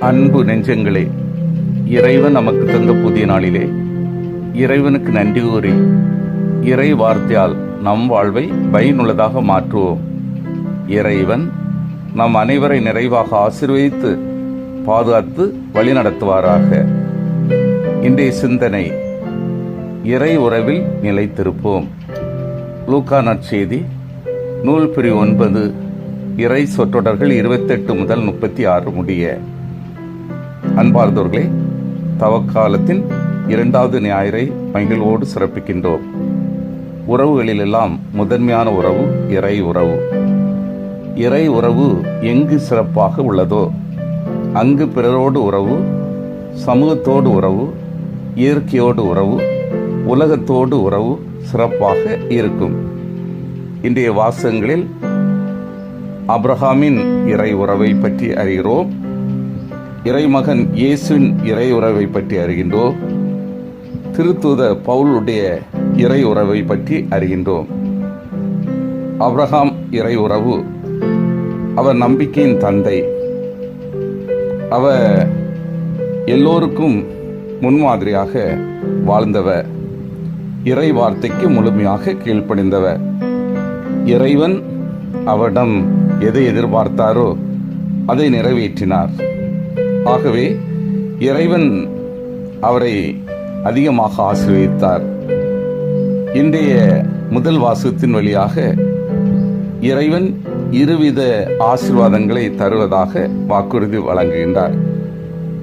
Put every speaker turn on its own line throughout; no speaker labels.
அன்பு நெஞ்சங்களே இறைவன் நமக்கு தந்த புதிய நாளிலே இறைவனுக்கு நன்றி கூறி இறை வார்த்தையால் நம் வாழ்வை பயனுள்ளதாக மாற்றுவோம். இறைவன் நம் அனைவரை நிறைவாக ஆசிர்வதித்து பாதுகாத்து வழிநடத்துவாராக. இன்றைய சிந்தனை இறை உறவில் நிலைத்திருப்போம். லூக்கா நற்செய்தி நூல் பிரி ஒன்பது இறை சொற்றொடர்கள் இருபத்தெட்டு முதல் முப்பத்தி ஆறு முடிய. அன்பார்ந்தவர்களே தவக்காலத்தின் இரண்டாவது ஞாயிறை மகிழ்வோடு சிறப்பிக்கின்றோம். உறவுகளிலெல்லாம் முதன்மையான உறவு இறை உறவு. இறை உறவு எங்கு சிறப்பாக உள்ளதோ அங்கு பிறரோடு உறவு சமூகத்தோடு உறவு இயற்கையோடு உறவு உலகத்தோடு உறவு சிறப்பாக இருக்கும். இன்றைய வாசகங்களில் அப்ரஹாமின் இறை உறவை பற்றி அறிகிறோம். இறைமகன் இயேசுவின் இறையுறவை பற்றி அறிகின்றோம். திருத்தூத பவுலுடைய இறை உறவை பற்றி அறிகின்றோம். அப்ரஹாம் இறை உறவு அவர் நம்பிக்கையின் தந்தை. அவர் எல்லோருக்கும் முன்மாதிரியாக வாழ்ந்தவர். இறை வார்த்தைக்கு முழுமையாக கீழ்ப்பணிந்தவர் இறைவன் அவரிடம் எதை எதிர்பார்த்தாரோ அதை நிறைவேற்றினார். ஆகவே இறைவன் அவரை அதிகமாக ஆசிர்வதித்தார். இன்றைய முதல் வாசகத்தின் வழியாக இறைவன் இருவித ஆசீர்வாதங்களை தருவதாக வாக்குறுதி வழங்குகின்றார்.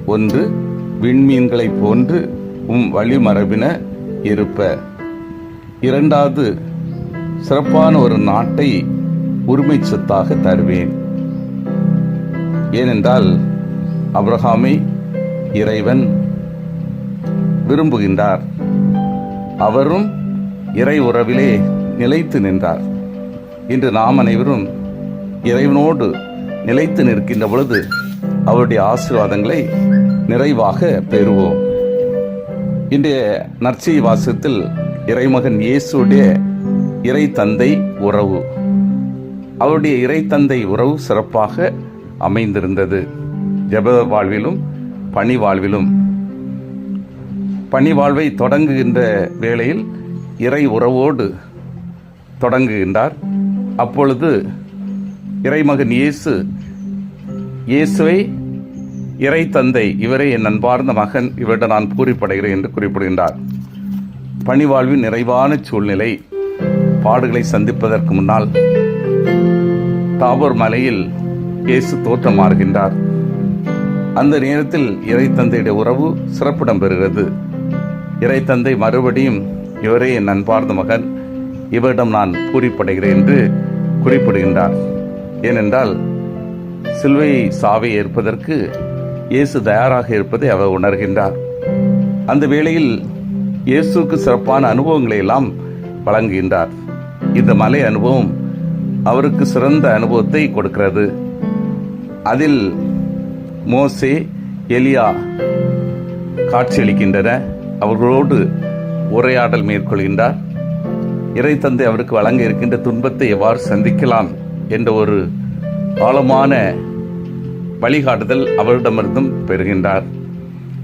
ஒன்று விண்மீன்களைப் போன்று உம் வழிமரபின இருப்ப. இரண்டாவது சிறப்பான ஒரு நாட்டை உரிமை சொத்தாக தருவேன். ஏனென்றால் அப்ரஹாமை இறைவன் விரும்புகின்றார். அவரும் இறை உறவிலே நிலைத்து நின்றார். இன்று நாம் அனைவரும் இறைவனோடு நிலைத்து நிற்கின்ற பொழுது அவருடைய ஆசீர்வாதங்களை நிறைவாக பெறுவோம். இன்றைய நற்செய் வாசத்தில் இறைமகன் இயேசுடைய இறை தந்தை உறவு. அவருடைய இறை தந்தை உறவு சிறப்பாக அமைந்திருந்தது. ஜப வாழ்விலும் பணி வாழ்விலும் பணி வாழ்வை தொடங்குகின்ற வேளையில் இறை உறவோடு தொடங்குகின்றார். அப்பொழுது இறைமகன் இயேசு இயேசுவை இறை தந்தை இவரே என் அன்பார்ந்த மகன் இவரிடம் நான் பூரிப்படைகிறேன் என்று குறிப்பிடுகின்றார். பணிவாழ்வின் நிறைவான சூழ்நிலை பாடுகளை சந்திப்பதற்கு முன்னால் தாபூர் மலையில் இயேசு தோற்றமாறுகின்றார். அந்த நேரத்தில் இறை தந்தையுடைய உறவு சிறப்பிடம் பெறுகிறது. இறை தந்தை மறுபடியும் இவரே என் அன்பார்ந்த மகன் இவரிடம் நான் பூரிப்படைகிறேன் என்று குறிப்பிடுகின்றார். ஏனென்றால் சிலுவை சாவை ஏற்பதற்கு இயேசு தயாராக இருப்பதை அவர் உணர்கின்றார். அந்த வேளையில் இயேசுக்கு சிறப்பான அனுபவங்களை எல்லாம் வழங்குகின்றார். இந்த மலை அனுபவம் அவருக்கு சிறந்த அனுபவத்தை கொடுக்கிறது. அதில் மோசே எலியா காட்சியளிக்கின்றன. அவர்களோடு உரையாடல் மேற்கொள்கின்றார். இறைத்தந்தை அவருக்கு வழங்க இருக்கின்ற துன்பத்தை எவ்வாறு சந்திக்கலாம் என்ற ஒரு ஆழமான வழிகாட்டுதல் அவரிடமிருந்தும் பெறுகின்றார்.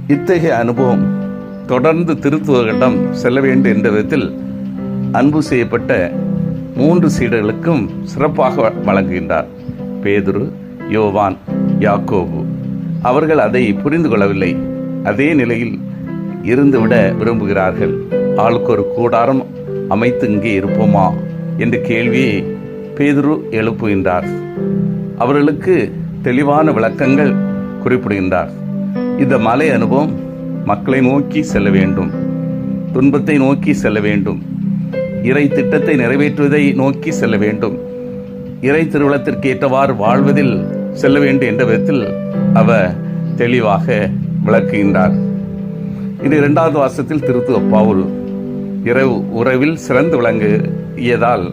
இத்தகைய அனுபவம் தொடர்ந்து திருத்துவர்களிடம் செல்ல வேண்டும் என்ற விதத்தில் அன்பு செய்யப்பட்ட மூன்று சீடர்களுக்கும் சிறப்பாக வழங்குகின்றார். பேதுரு யோவான் யாக்கோபு. அவர்கள் அதை புரிந்து கொள்ளவில்லை அதே நிலையில் இருந்துவிட விரும்புகிறார்கள். ஆளுக்கு ஒரு கூடாரம் அமைத்து இங்கே இருப்போமா? என்ற கேள்வியை பேதுரு எழுப்புகின்றார். அவர்களுக்கு தெளிவான விளக்கங்கள் குறிப்பிடுகின்றார். இந்த மலை அனுபவம் மக்களை நோக்கி செல்ல வேண்டும். துன்பத்தை நோக்கி செல்ல வேண்டும். இறை திட்டத்தை நிறைவேற்றுவதை நோக்கி செல்ல வேண்டும். இறை திருவிழத்திற்கு ஏற்றவாறு வாழ்வதில் செல்ல வேண்டும் என்ற விதத்தில் அவர் தெளிவாக விளக்குகின்றார் இது இரண்டாவது வாசத்தில் திருத்துவ பவுல் இரவு உறவில் சிறந்து விளங்கியதால்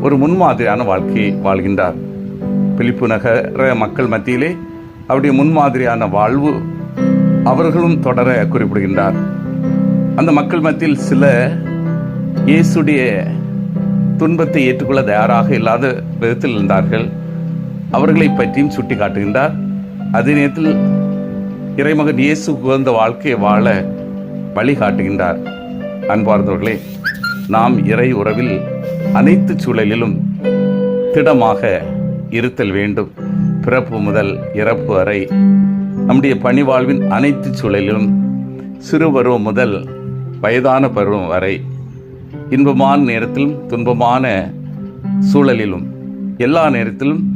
ஒரு முன்மாதிரியான வாழ்க்கையை வாழ்கின்றார். பிலிப்பு நகர மக்கள் மத்தியிலே அவருடைய முன்மாதிரியான வாழ்வு அவர்களும் தொடர குறிப்பிடுகின்றார். அந்த மக்கள் மத்தியில் சில இயேசுடைய துன்பத்தை ஏற்றுக்கொள்ள தயாராக இல்லாத விதத்தில் இருந்தார்கள். அவர்களை பற்றியும் சுட்டி காட்டுகின்றார் அதே நேரத்தில் இறைமகன் இயேசு உகந்த வாழ்க்கையை வாழ வழிகாட்டுகின்றார் அன்பார்ந்தவர்களே நாம் இறை உறவில் அனைத்து சூழலிலும் திடமாக இருத்தல் வேண்டும். பிறப்பு முதல் இறப்பு வரை நம்முடைய பணிவாழ்வின் அனைத்து சூழலிலும் சிறு பருவம் முதல் வயதான பருவம் வரை இன்பமான நேரத்திலும் துன்பமான சூழலிலும் எல்லா நேரத்திலும்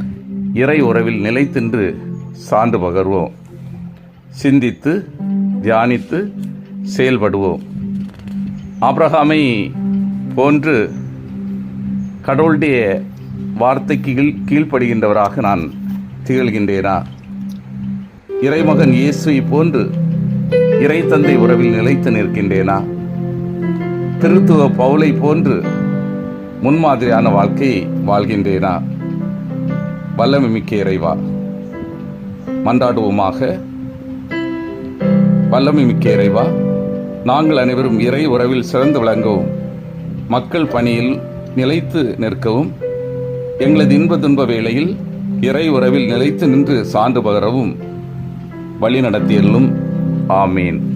இறை உறவில் நிலைத்தின்று சான்று பகர்வோம் சிந்தித்து தியானித்து செயல்படுவோம். ஆப்ரஹாமை போன்று கடவுளுடைய வார்த்தைக்கு கீழ் கீழ்ப்படுகின்றவராக நான் திகழ்கின்றேனா? இறைமகன் இயேசுவை போன்று இறை தந்தை உறவில் நிலைத்து நிற்கின்றேனா? திருத்துவ பவுலை போன்று முன்மாதிரியான வாழ்க்கையை வாழ்கின்றேனா? வல்லமிக்க இறைவா. மன்றாடுவோமாக. வல்லமை மிக்க இறைவா நாங்கள் அனைவரும் இறை உறவில் சிறந்து விளங்கவும் மக்கள் பணியில் நிலைத்து நிற்கவும் எங்களது இன்ப துன்ப வேளையில் இறை உறவில் நிலைத்து நின்று சான்று பகரவும் வழி நடத்தியல்லும் ஆமீன்.